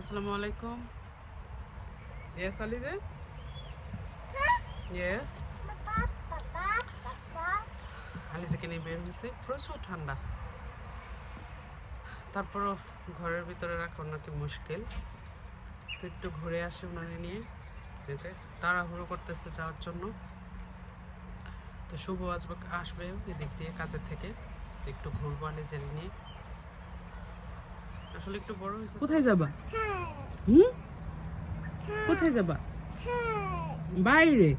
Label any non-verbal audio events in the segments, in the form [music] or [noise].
আসসালামু আলাইকুম। Yes আলিজে yes আলিজাকে নিয়ে বের হয়েছে। প্রচুর ঠান্ডা। তারপরও ঘরের ভিতরে রাখা নাকি মুশকিল। তো একটু ঘুরে আসি ওনাকে নিয়ে। যে তাড়াহুড়ো করতেছে যাওয়ার জন্য। তো শুভ আসবে আসবে এদিক দিয়ে কাজের থেকে। তো একটু ঘুরবো আলিজের নিয়ে। আসলে একটু বড় হয়েছে। কোথায় যাবা? হুম? কোথায় যাবা? বাইরে।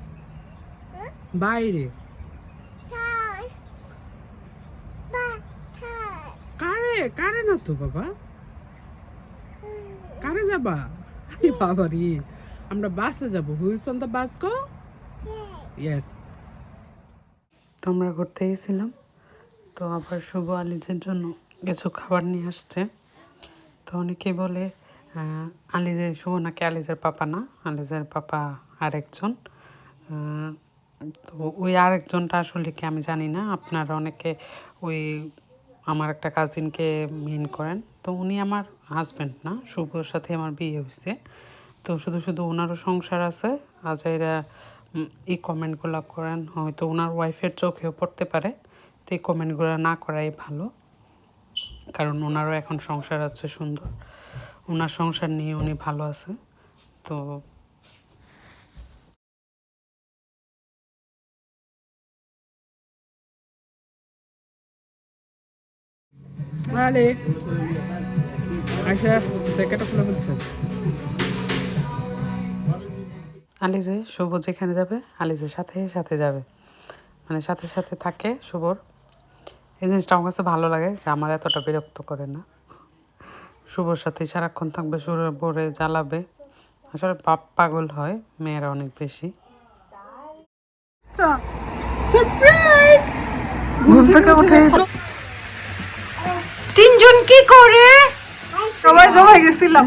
বাইরে। কারে? কারে না তো বাবা? কারে যাবা? আরে বাবা রে। আমরা বাসে যাব। Wheels on the bus go? Yes তো আমরা ঘুরতে গেছিলাম। তো আবার শুভ আলিজের জন্য কিছু খাবার নিয়ে আসছে। তো অনেকে বলে আলিজে নাকি আলিজের পাপা না? আলিজের পাপা আরেকজন। তো ওই আরেকজনটা আসলে কি আমি জানি না। আপনারা অনেকে ওই আমার একটা কাজিনকে মেন করেন। তো উনি আমার হাজব্যান্ড না, শুভর সাথে আমার বিয়ে হয়েছে। তো শুধু শুধু ওনারও সংসার আছে। আজাইরা এই কমেন্টগুলো করেন। হয়তো ওনার ওয়াইফের চোখেও পড়তে পারে। তো এই কমেন্টগুলো না করাই ভালো। কারণ ওনারও এখন সংসার আছে সুন্দর। ওনার সংসার নিয়ে উনি ভালো আছে তো আচ্ছা জ্যাকেটটা খুলে বলছে। আলিজে শুভ যেখানে যাবে আলিজের সাথে সাথে যাবে। মানে সাথে সাথে থাকে শুভর। এই জিনিসটা আমার কাছে ভালো লাগে যে আমার এতটা বিরক্ত করে না। শুভর সাথে সারাক্ষণ থাকবে সুরে ভরে জ্বালাবে। আসলে বাপ পাগল হয় মেয়েরা অনেক বেশি। তিনজন কি করে? সবাই জমা গেছিলাম।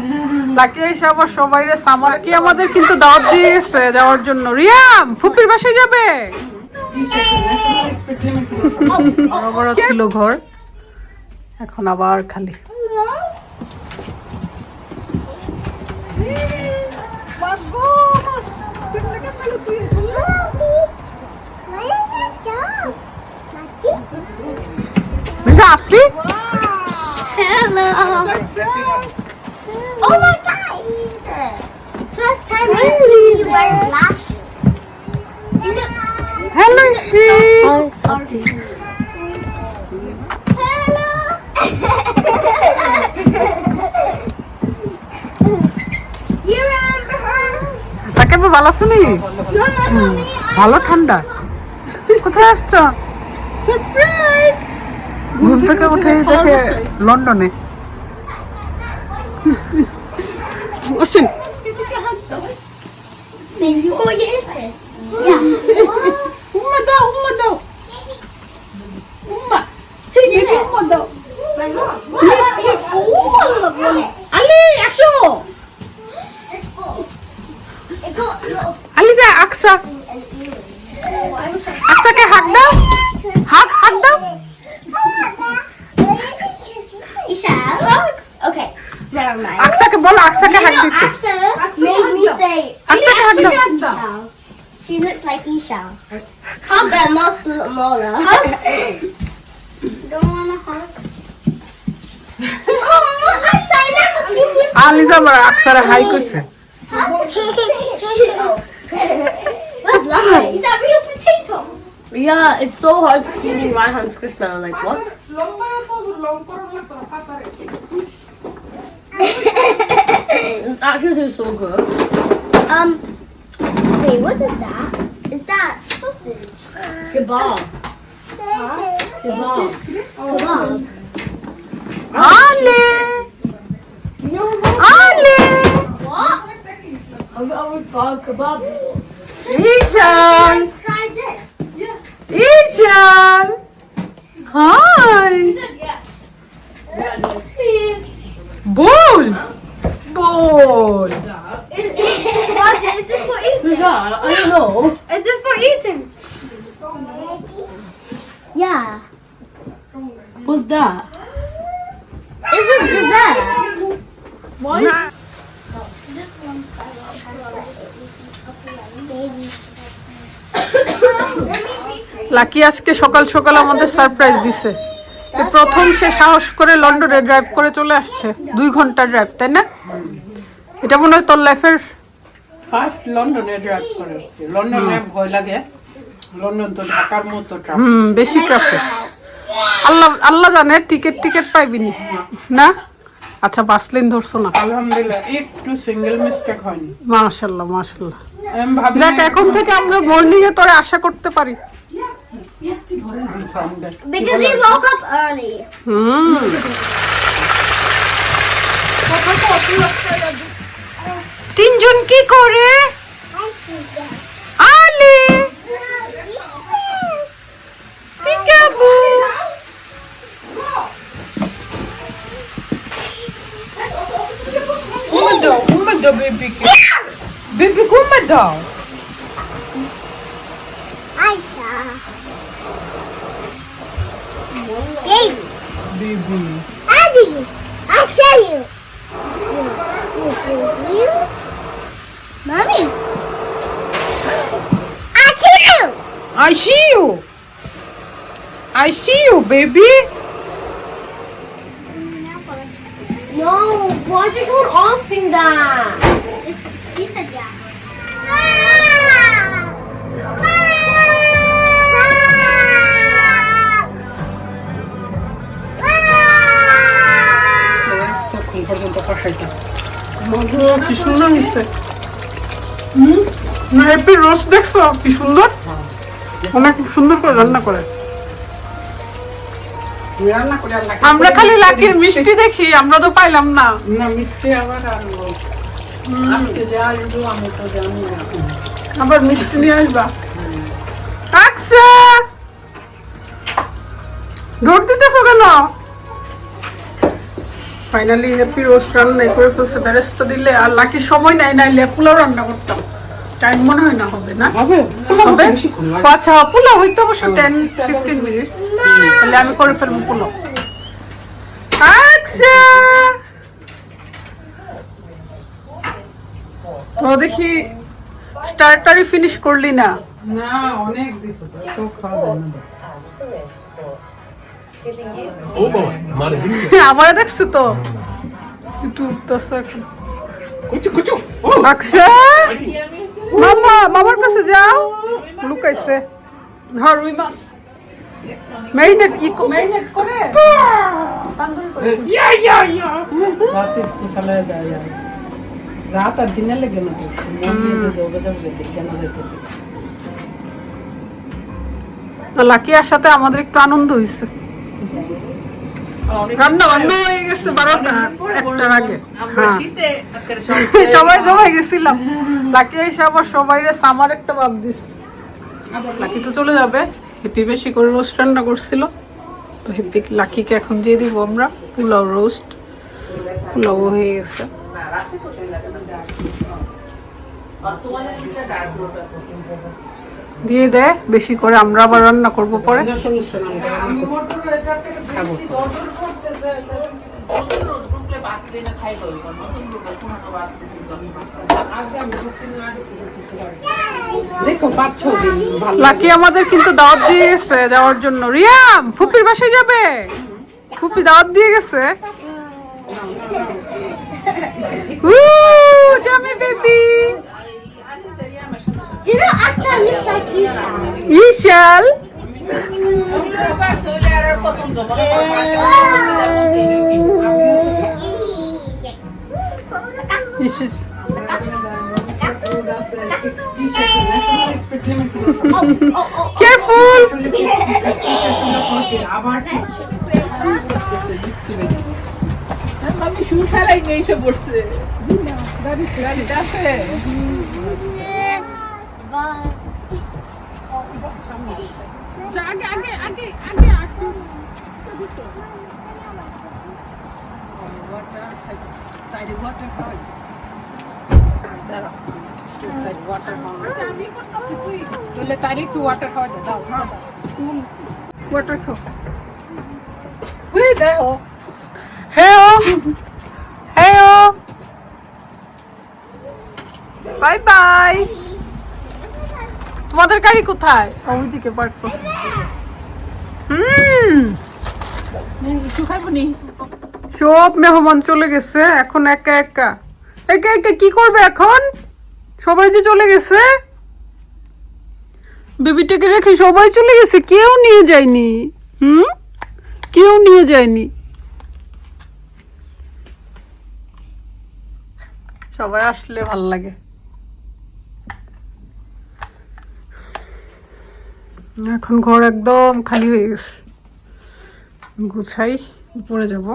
লাকি এসে আবার সবাই রে সামার কি আমাদের কিন্তু দাওয়াত দিয়ে গেছে যাওয়ার জন্য। রিয়াম ফুপির বাসায় যাবে? বড় বড় ছিল ঘর এখন আবার খালি Liza Hello. Oh my god. First time I see you wearing glasses. Hello. you remember her? তাকে তো ভালো শুনি. ভালো ঠান্ডা কোথায় আসছো সারপ্রাইজ ঘুম থেকে উঠে দেখে লন্ডনে বসেন Then you go get this. Yeah. a little. আলি যা আকসা আকসাকে হাক দাও হাক হাক দাও Isha. Okay. Never mind. আকসাকে বলো আকসাকে হাক দিতে Axa made me say. Aksa ka hagda. Isha. She looks like Isha. Hug her, most smaller. Don't wanna hug. oh, Isha, I never seen you. আলি যা আমার আকসারে হাই কইছে What's that? Is that real potato? Yeah, it's so hard stealing Raihan's Christmas. I'm like, what? It actually tastes so good. Um, wait, what is that? Is that sausage? Kebab. Ali! Ali! What? I'm Kebap. Anne! Anne! Kebab. Ishan! Try this. Yeah. Ishan! Hi! Please. Bowl! Bowl! Is, this for eating? Yeah, I don't know. Is this for eating? Yeah. What's that? It's a dessert. What? Nah. Lucky আজকে সকাল সকাল আমাদের surprise দিছে প্রথম সে সাহস করে লন্ডনে drive করে চলে আসছে দুই ঘণ্টা ড্রাইভ তাই না এটা মনে হয় তোর লাইফের ফার্স্ট লন্ডনে ড্রাইভ করে লন্ডনে ভয় লাগে লন্ডন তো ঢাকার মতো হুম বেশি ট্রাফিক আল্লাহ আল্লাহ জানে টিকিট টিকিট পাইবিনি না? আচ্ছা বাস লেন ধরছো না? আলহামদুলিল্লাহ একটু সিঙ্গেল মিস্টেক হয়নি। আমি যাক এখন থেকে আমরা মর্নিং এ তোরে আশা করতে পারি। Because we woke up early. হুম। তিনজন কি করে? পিকাবু ঘুমে দাও ঘুমে দাও বেবিকে বেবি ঘুমে দাও Aisha. Baby. Baby Adi. I'll show you. You, you, you, you. Mommy. I'll show you. I see you. I see you, baby. No, why did you asking that? She said yeah. পর্যন্ত কষাইতে কি সুন্দর হয়েছে হুম না happy roast দেখছ কি সুন্দর অনেক সুন্দর করে রান্না করে আমরা খালি লাকির মিষ্টি দেখি আমরা তো পাইলাম না। না মিষ্টি আবার আনব। আজকে যা আসব আমি তো জানি আবার মিষ্টি নিয়ে আসবা? আচ্ছা দৌড় দিতেছো কেন? ফাইনালি হ্যাপি রোস্ট রান্না করে ফেলছে বেরেস্তা দিলে আর লাকির সময় নাই নাইলে পোলাও রান্না করতাম। টাইম মনে হয় না হবে না? হবে? হবে? আচ্ছা পোলাও হইতে অবশ্য টেন ফিফটিন মিনিট তাহলে আমি করে ফেলব পোলাও। আচ্ছা! তো দেখি স্টার্টারই ফিনিশ করলি না? না অনেক তো খাওয়া যায় না। ও বাবা মারে দিন [laughs] আমার দেখছ তো। একটু উঠতেছে এখন। কুচু কুচু। আকশা মামা মামার কাছে যাও। লুকাইছে। হ্যাঁ রুই মাছ। ম্যারিনেট ই ম্যারিনেট করে। ইয়া ইয়া ইয়া। রাতে যায় আর রাত আর দিনে লেগে না তো মন দেখে না যেতেছে লাকি আসাতে আমাদের একটু আনন্দ হয়েছে রান্না বান্না হয়ে গেছে বারোটা একটার আগে হ্যাঁ। [laughs] সবাই জমাই গেছিলাম। লাকি এসে আবার সবাই রে সামার একটা ভাব দিস। লাকি তো চলে যাবে। হেপি বেশি করে রোস্ট রান্না করছিল। তো হেপি লাকিকে এখন দিয়ে দিব আমরা পোলাও রোস্ট পোলাও হয়ে গেছে। দিয়ে দে বেশি করে আমরা আবার রান্না করব পরে। লাকি আমাদের কিন্তু দাওয়াত দিয়ে গেছে যাওয়ার জন্য। রিয়াম ফুপির বাসায় যাবে? ফুপি দাওয়াত দিয়ে গেছে। Jami baby. Do you know Akta looks like Isha? Ishal ইশ- কেয়ারফুল আমি সুসারাই নেই এসে পড়ছে গাড়ি গাড়িটা আছে আগে আগে আগে আগে আসুন তাহলে তার একটু ওয়াটার খাওয়া যায় দাও দাও কুল ওয়াটার খাও হুই দেখো হেও হেও বাই বাই তোমাদের গাড়ি কোথায়? ওইদিকে পার্ক করছে। হুম। সব মেহমান চলে গেছে এখন একা একা। একা একা কি করবে এখন? সবাই যে চলে গেছে? বেবিটাকে রেখে সবাই চলে গেছে কেউ নিয়ে যায়নি। হুম? কেউ নিয়ে যায়নি। সবাই আসলে ভালো লাগে। এখন ঘর একদম খালি হয়ে গেছে। গুছাই, উপরে যাব।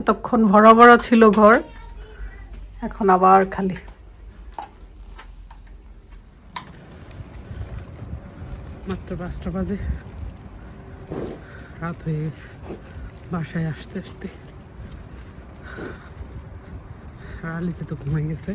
এতক্ষণ ভরা ভরা ছিল ঘর, এখন আবার খালি। মাত্র পাঁচটা বাজে। রাত হয়ে গেছে, বাসায় আসতে আসতে। আলিজে তো ঘুমাই গেছে।